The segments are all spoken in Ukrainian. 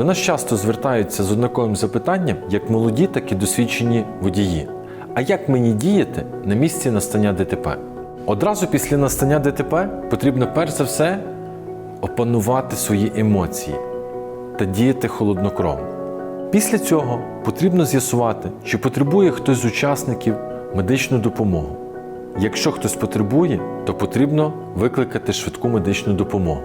До нас часто звертаються з однаковим запитанням як молоді, так і досвідчені водії. А як мені діяти на місці настання ДТП? Одразу після настання ДТП потрібно перш за все опанувати свої емоції та діяти холоднокровно. Після цього потрібно з'ясувати, чи потребує хтось з учасників медичну допомогу. Якщо хтось потребує, то потрібно викликати швидку медичну допомогу.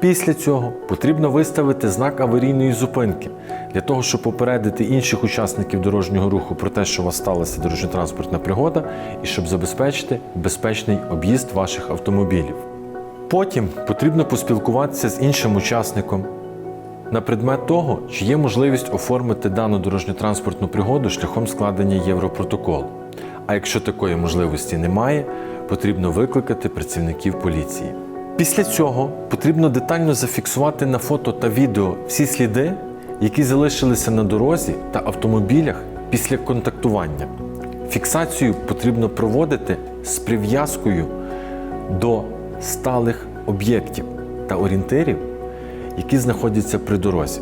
Після цього потрібно виставити знак аварійної зупинки для того, щоб попередити інших учасників дорожнього руху про те, що у вас сталася дорожньо-транспортна пригода, і щоб забезпечити безпечний об'їзд ваших автомобілів. Потім потрібно поспілкуватися з іншим учасником на предмет того, чи є можливість оформити дану дорожньо-транспортну пригоду шляхом складення Європротоколу. А якщо такої можливості немає, потрібно викликати працівників поліції. Після цього потрібно детально зафіксувати на фото та відео всі сліди, які залишилися на дорозі та автомобілях після контактування. Фіксацію потрібно проводити з прив'язкою до сталих об'єктів та орієнтирів, які знаходяться при дорозі.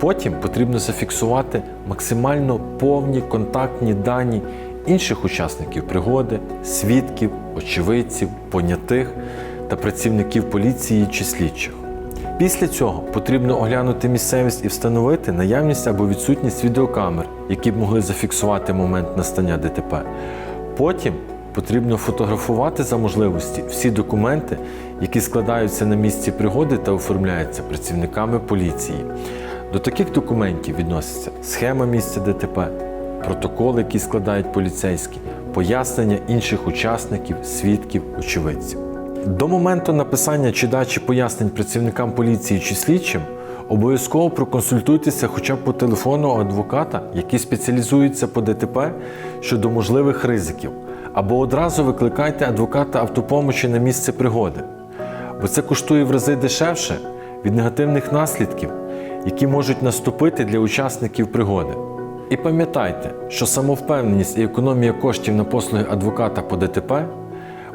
Потім потрібно зафіксувати максимально повні контактні дані інших учасників пригоди, свідків, очевидців, понятих та працівників поліції чи слідчих. Після цього потрібно оглянути місцевість і встановити наявність або відсутність відеокамер, які б могли зафіксувати момент настання ДТП. Потім потрібно фотографувати за можливості всі документи, які складаються на місці пригоди та оформляються працівниками поліції. До таких документів відносяться схема місця ДТП, протоколи, які складають поліцейські, пояснення інших учасників, свідків, очевидців. До моменту написання чи дачі пояснень працівникам поліції чи слідчим обов'язково проконсультуйтеся хоча б по телефону адвоката, який спеціалізується по ДТП щодо можливих ризиків, або одразу викликайте адвоката автопомочі на місце пригоди, бо це коштує в рази дешевше від негативних наслідків, які можуть наступити для учасників пригоди. І пам'ятайте, що самовпевненість і економія коштів на послуги адвоката по ДТП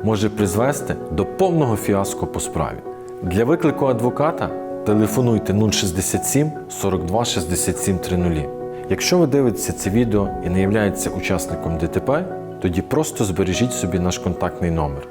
може призвести до повного фіаско по справі. Для виклику адвоката телефонуйте 067 42 67 30. Якщо ви дивитеся це відео і не являєтеся учасником ДТП, тоді просто збережіть собі наш контактний номер.